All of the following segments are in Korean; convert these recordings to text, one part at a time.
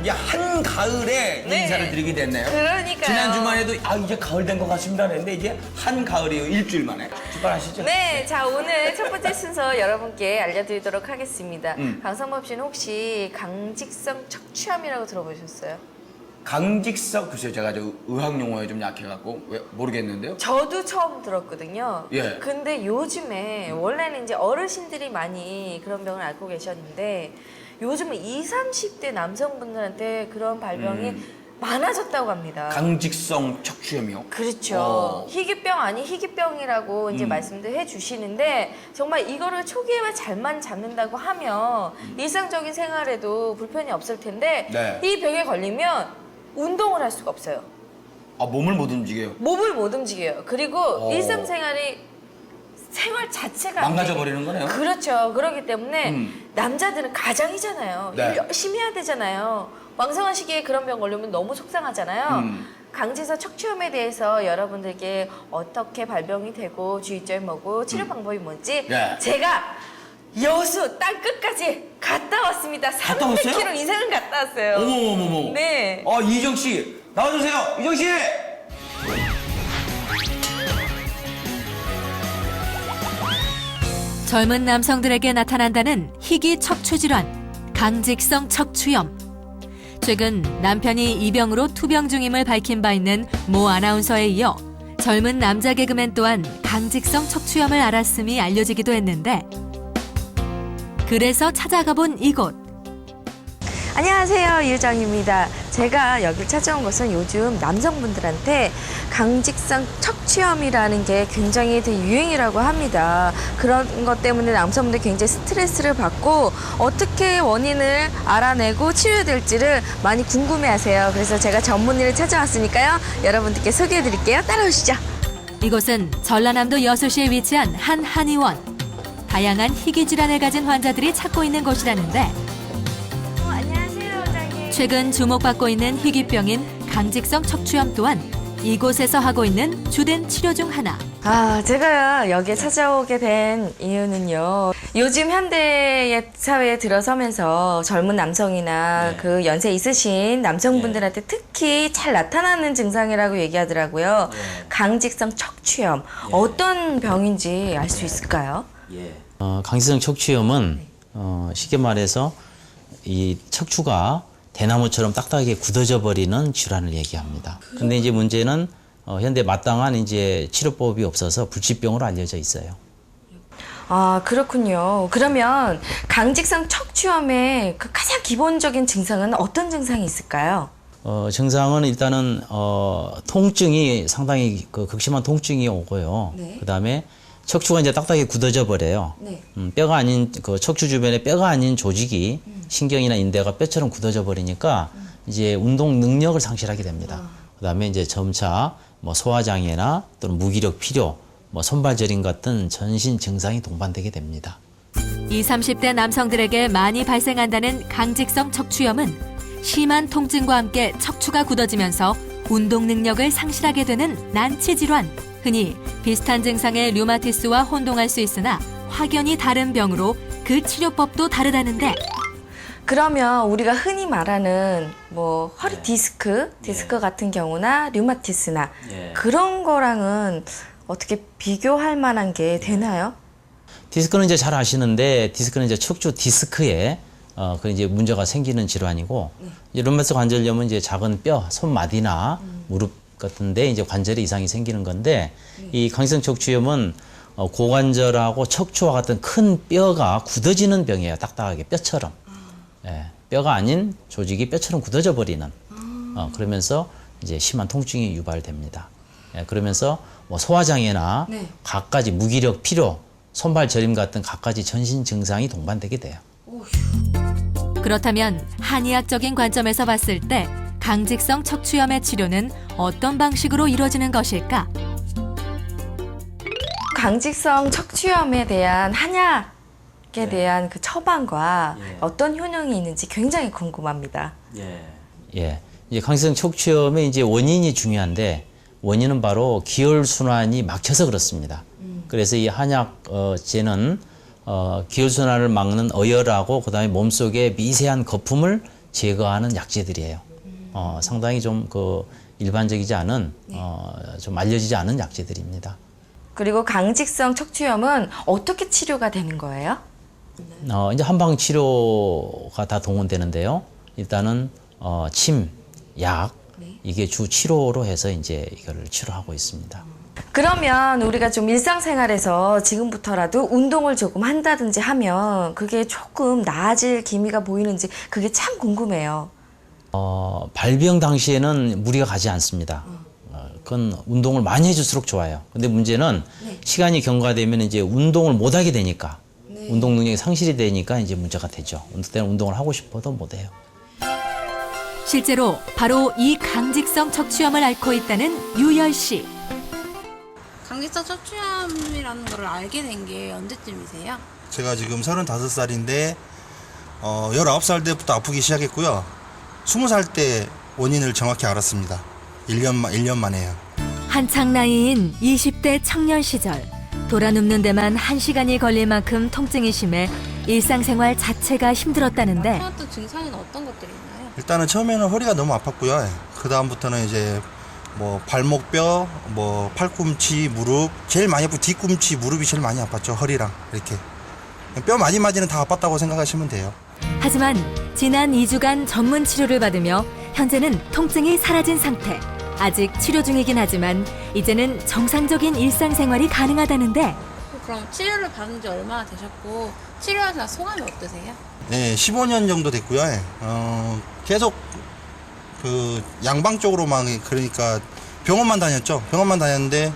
이제 한 가을에 네. 인사를 드리게 됐네요 그러니까요. 지난 주말에도 아 이제 가을 된 것 같습니다 했는데 이제 한 가을이에요 일주일 만에 출발하시죠 네, 자 오늘 첫 번째 순서 여러분께 알려드리도록 하겠습니다. 음. 강성범 씨는 혹시 강직성 척추암이라고 들어보셨어요? 강직석 글쎄요 제가 저 의학 용어에 좀 약해갖고 왜 모르겠는데요 저도 처음 들었거든요. 예. 근데 요즘에 원래는 이제 어르신들이 많이 그런 병을 앓고 계셨는데 요즘은 20, 30대 남성분들한테 그런 발병이 음. 많아졌다고 합니다. 강직성 척추염이요 그렇죠. 어. 희귀병 아닌 희귀병이라고 이제 음. 말씀도 해주시는데 정말 이거를 초기에만 잘만 잡는다고 하면 일상적인 생활에도 불편이 없을 텐데 네. 이 병에 걸리면 운동을 할 수가 없어요. 아 몸을 못 움직여요 몸을 못 움직여요. 그리고 어. 일상생활이 생활 자체가 안 망가져. 버리는 거네요 그렇죠. 그렇기 때문에 음. 남자들은 가장이잖아요. 네. 일 열심히 해야 되잖아요. 왕성한 시기에 그런 병 걸리면 너무 속상하잖아요. 음. 강제성 척추염에 대해서 여러분들께 어떻게 발병이 되고 주의점이 뭐고 치료 방법이 뭔지 네. 제가 여수 땅 끝까지 갔다 왔습니다. 갔다 왔어요? 300km 이상은 갔다 왔어요. 어머머머머 네. 어 이정 씨 나와주세요 이정 씨 젊은 남성들에게 나타난다는 희귀 척추 질환, 강직성 척추염. 최근 남편이 이 병으로 투병 중임을 밝힌 바 있는 모 아나운서에 이어 젊은 남자 개그맨 또한 강직성 척추염을 앓았음이 알려지기도 했는데 그래서 찾아가 본 이곳. 안녕하세요 유정입니다. 제가 여기 찾아온 것은 요즘 남성분들한테 강직성 척추염이라는 게 굉장히 되게 유행이라고 합니다. 그런 것 때문에 남성분들 굉장히 스트레스를 받고 어떻게 원인을 알아내고 치료해야 될지를 많이 궁금해하세요. 그래서 제가 전문의를 찾아왔으니까요. 여러분들께 소개해드릴게요. 따라오시죠. 이곳은 전라남도 여수시에 위치한 한 한의원. 다양한 희귀 질환을 가진 환자들이 찾고 있는 곳이라는데 어, 안녕하세요. 최근 주목받고 있는 희귀병인 강직성 척추염 또한 이곳에서 하고 있는 주된 치료 중 하나. 아, 제가 여기에 찾아오게 된 이유는요. 요즘 현대의 사회에 들어서면서 젊은 남성이나 네. 그 연세 있으신 남성분들한테 특히 잘 나타나는 증상이라고 얘기하더라고요. 네. 강직성 척추염. 어떤 병인지 알 수 있을까요? 예. 어, 강기성 척추염은 어, 쉽게 말해서 이 척추가 대나무처럼 딱딱하게 굳어져 버리는 질환을 얘기합니다. 근데 이제 문제는 어, 현대 마땅한 이제 치료법이 없어서 불치병으로 알려져 있어요. 아, 그렇군요. 그러면 강직성 척추염의 그 가장 기본적인 증상은 어떤 증상이 있을까요? 어, 증상은 일단은 어, 통증이 상당히 그 극심한 통증이 오고요. 네. 그다음에 척추가 이제 딱딱하게 굳어져 버려요. 네. 음, 뼈가 아닌 그 척추 주변에 뼈가 아닌 조직이 신경이나 인대가 뼈처럼 굳어져 버리니까 이제 운동 능력을 상실하게 됩니다. 그다음에 이제 점차 뭐 소화 장애나 또는 무기력 필요, 뭐 손발 저림 같은 전신 증상이 동반되게 됩니다. 20, 30대 남성들에게 많이 발생한다는 강직성 척추염은 심한 통증과 함께 척추가 굳어지면서 운동 능력을 상실하게 되는 난치 질환. 흔히 비슷한 증상의 류마티스와 혼동할 수 있으나 확연히 다른 병으로 그 치료법도 다르다는데 그러면 우리가 흔히 말하는 뭐 허리 디스크, 디스크 같은 경우나 류마티스나 예. 그런 거랑은 어떻게 비교할 만한 게 되나요? 디스크는 이제 잘 아시는데 디스크는 이제 척추 디스크에 어, 그 이제 문제가 생기는 질환이고 이제 룸마스 관절염은 이제 작은 뼈, 손마디나 무릎 같은데 이제 관절에 이상이 생기는 건데 이 강성 척추염은 어, 고관절하고 척추와 같은 큰 뼈가 굳어지는 병이에요. 딱딱하게 뼈처럼. 예, 뼈가 아닌 조직이 뼈처럼 굳어져 버리는. 어, 그러면서 이제 심한 통증이 유발됩니다. 예, 그러면서 뭐 소화장애나 네. 갖가지 무기력 필요, 손발 저림 같은 갖가지 전신 증상이 동반되게 돼요. 그렇다면 한의학적인 관점에서 봤을 때 강직성 척추염의 치료는 어떤 방식으로 이루어지는 것일까? 강직성 척추염에 대한 한약 에 네. 대한 그 처방과 예. 어떤 효능이 있는지 굉장히 궁금합니다. 예. 이제 강성 척추염의 이제 원인이 중요한데 원인은 바로 기혈 순환이 막혀서 그렇습니다. 그래서 이 한약제는 어, 기혈 순환을 막는 어혈하고 그다음에 몸속의 미세한 거품을 제거하는 약재들이에요. 어, 상당히 좀 그 일반적이지 않은 어, 좀 알려지지 않은 약재들입니다. 그리고 강직성 척추염은 어떻게 치료가 되는 거예요? 어, 이제 한방 치료가 다 동원되는데요. 일단은 어, 침, 약 이게 주 치료로 해서 이제 이거를 치료하고 있습니다. 그러면 우리가 좀 일상생활에서 지금부터라도 운동을 조금 한다든지 하면 그게 조금 나아질 기미가 보이는지 그게 참 궁금해요. 어, 발병 당시에는 무리가 가지 않습니다. 어, 그건 운동을 많이 해줄수록 좋아요. 근데 문제는 시간이 경과되면 이제 운동을 못 하게 되니까 운동 능력이 상실이 되니까 이제 문제가 되죠. 그때는 운동을 하고 싶어도 못 해요. 실제로 바로 이 강직성 척추염을 앓고 있다는 유열 씨. 강직성 척추염이라는 걸 알게 된 게 언제쯤이세요? 제가 지금 35살인데 어, 19살 때부터 아프기 시작했고요. 20살 때 원인을 정확히 알았습니다. 1년, 마- 1년 만에요. 한창 나이인 20대 청년 시절 돌아눕는 데만 한시간이 걸릴 만큼 통증이 심해 일상생활 자체가 힘들었다는데 해왔던 증상은 어떤 것들이 있나요? 일단은 처음에는 허리가 너무 아팠고요. 그 다음부터는 이제 뭐 발목뼈, 뭐 팔꿈치, 무릎, 제일 많이 아프 뒤꿈치, 무릎이 제일 많이 아팠죠. 허리랑 이렇게. 뼈 마디마디는 다 아팠다고 생각하시면 돼요. 하지만 지난 2주간 전문 치료를 받으며 현재는 통증이 사라진 상태. 아직 치료 중이긴 하지만 이제는 정상적인 일상생활이 가능하다는데 그럼 치료를 받은 지 얼마나 되셨고 치료하시다 소감이 어떠세요? 네, 15년 정도 됐고요. 어, 계속 그 양방 쪽으로만 그러니까 병원만 다녔죠. 병원만 다녔는데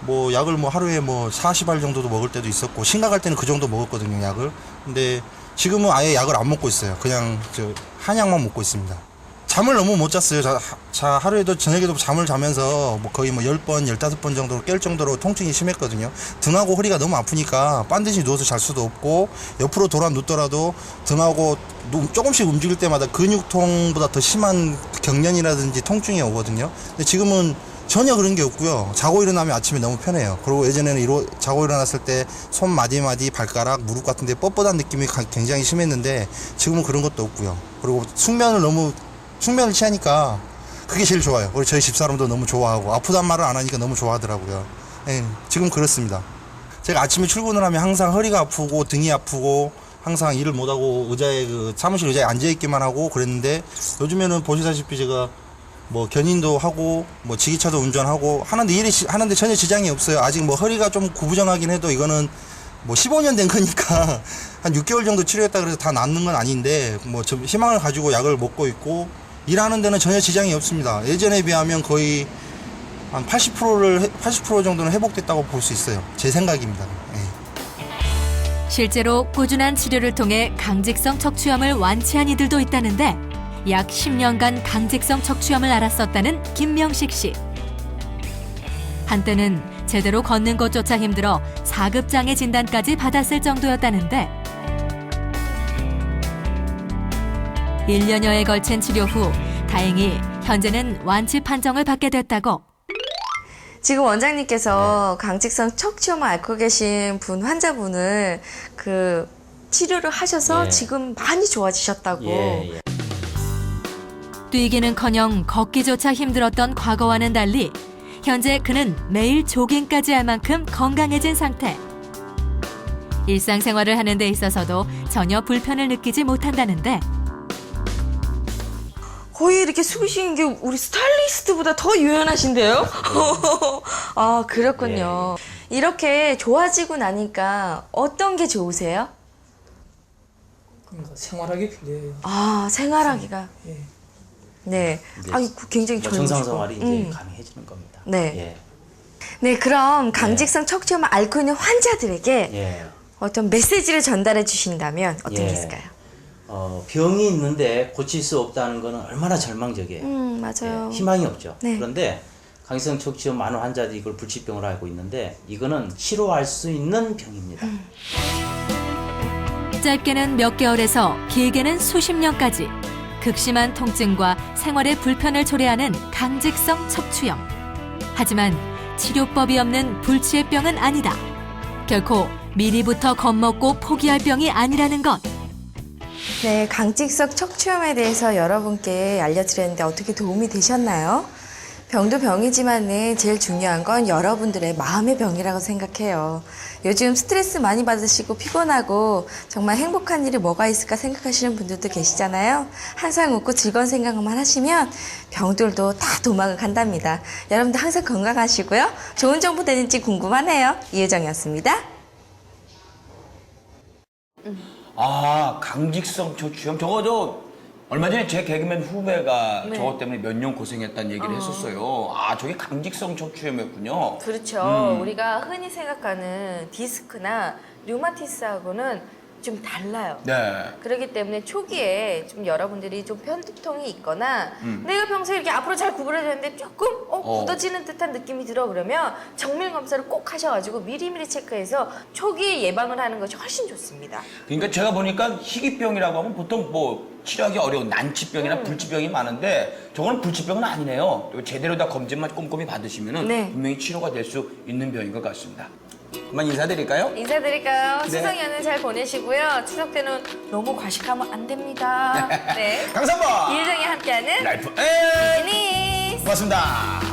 뭐 약을 뭐 하루에 뭐 40알 정도도 먹을 때도 있었고 심각할 때는 그 정도 먹었거든요, 약을. 근데 지금은 아예 약을 안 먹고 있어요. 그냥 저 한약만 먹고 있습니다. 잠을 너무 못 잤어요. 자, 하- 자, 하루에도 저녁에도 잠을 자면서 뭐 거의 뭐 10번, 15번 정도로 깰 정도로 통증이 심했거든요. 등하고 허리가 너무 아프니까 반드시 누워서 잘 수도 없고 옆으로 돌아 눕더라도 등하고 누- 조금씩 움직일 때마다 근육통보다 더 심한 경련이라든지 통증이 오거든요. 근데 지금은 전혀 그런 게 없고요. 자고 일어나면 아침에 너무 편해요. 그리고 예전에는 이로, 자고 일어났을 때 손 마디마디 발가락 무릎 같은 데 뻣뻣한 느낌이 가- 굉장히 심했는데 지금은 그런 것도 없고요. 그리고 숙면을 너무 숙면을 취하니까 그게 제일 좋아요. 우리 저희 집사람도 너무 좋아하고 아프단 말을 안 하니까 너무 좋아하더라고요. 예, 지금 그렇습니다. 제가 아침에 출근을 하면 항상 허리가 아프고 등이 아프고 항상 일을 못하고 의자에 그 사무실 의자에 앉아 있기만 하고 그랬는데 요즘에는 보시다시피 제가 뭐 견인도 하고 뭐 지기차도 운전하고 하는데 일이 시- 하는데 전혀 지장이 없어요. 아직 뭐 허리가 좀 구부정하긴 해도 이거는 뭐 15년 된 거니까 한 6개월 정도 치료했다 그래서 다 낫는 건 아닌데 뭐 좀 희망을 가지고 약을 먹고 있고 일하는 데는 전혀 지장이 없습니다. 예전에 비하면 거의 한 80%를 80% 정도는 회복됐다고 볼 수 있어요. 제 생각입니다. 예. 실제로 꾸준한 치료를 통해 강직성 척추염을 완치한 이들도 있다는데 약 10년간 강직성 척추염을 앓았었다는 김명식 씨. 한때는 제대로 걷는 것조차 힘들어 4급 장애 진단까지 받았을 정도였다는데 1년여에 걸친 치료 후 다행히 현재는 완치 판정을 받게 됐다고 지금 원장님께서 강직성 척추염을 앓고 계신 분 환자분을 그 치료를 하셔서 예. 지금 많이 좋아지셨다고. 예, 예. 뛰기는커녕 걷기조차 힘들었던 과거와는 달리 현재 그는 매일 조깅까지 할 만큼 건강해진 상태. 일상생활을 하는 데 있어서도 전혀 불편을 느끼지 못한다는데 거의 이렇게 숨쉬는 게 우리 스타일리스트보다 더 유연하신데요? 아, 그렇군요. 이렇게 좋아지고 나니까 어떤 게 좋으세요? 그러니까 생활하기 편해요. 아, 생활하기가. 예. 네. 아, 이거 굉장히 뭐 젊으시고. 정상생활이 이제 음. 가능해지는 겁니다. 네. 예. 네, 그럼 강직성 척추염을 앓고 있는 환자들에게 예. 어떤 메시지를 전달해 주신다면 어떤 예. 게 있을까요? 어, 병이 있는데 고칠 수 없다는 거는 얼마나 절망적이에요. 음, 맞아요. 예, 희망이 없죠. 네. 그런데 강성 척추염 많은 환자들이 이걸 불치병으로 알고 있는데 이거는 치료할 수 있는 병입니다. 음. 짧게는 몇 개월에서 길게는 수십 년까지 극심한 통증과 생활의 불편을 초래하는 강직성 척추염. 하지만 치료법이 없는 불치의 병은 아니다. 결코 미리부터 겁먹고 포기할 병이 아니라는 것. 네, 강직성 척추염에 대해서 여러분께 알려드렸는데 어떻게 도움이 되셨나요? 병도 병이지만은 제일 중요한 건 여러분들의 마음의 병이라고 생각해요. 요즘 스트레스 많이 받으시고 피곤하고 정말 행복한 일이 뭐가 있을까 생각하시는 분들도 계시잖아요. 항상 웃고 즐거운 생각만 하시면 병들도 다 도망을 간답니다. 여러분들 항상 건강하시고요. 좋은 정보 되는지 궁금하네요. 이혜정이었습니다. 아 강직성 척추염 저거 저 얼마 전에 제 개그맨 후배가 네. 저것 때문에 몇 년 고생했다는 얘기를 했었어요. 아 저게 강직성 척추염이었군요. 그렇죠. 음. 우리가 흔히 생각하는 디스크나 류마티스하고는 좀 달라요. 네. 그렇기 때문에 초기에 좀 여러분들이 좀 편두통이 있거나 음. 내가 평소에 이렇게 앞으로 잘 구부러졌는데 조금 어, 어. 굳어지는 듯한 느낌이 들어 그러면 정밀 검사를 꼭 하셔가지고 미리미리 체크해서 초기에 예방을 하는 것이 훨씬 좋습니다. 그러니까 제가 보니까 희귀병이라고 하면 보통 뭐 치료하기 어려운 난치병이나 음. 불치병이 많은데 저거는 불치병은 아니네요. 제대로 다 검진만 꼼꼼히 받으시면 네. 은 분명히 치료가 될 수 있는 병인 것 같습니다. 그만 인사드릴까요? 인사드릴까요? 네. 추석 연휴 잘 보내시고요. 추석 때는 너무 과식하면 안 됩니다. 네. 강산번 이혜정이 함께하는 라이프 에 비즈니스. 고맙습니다.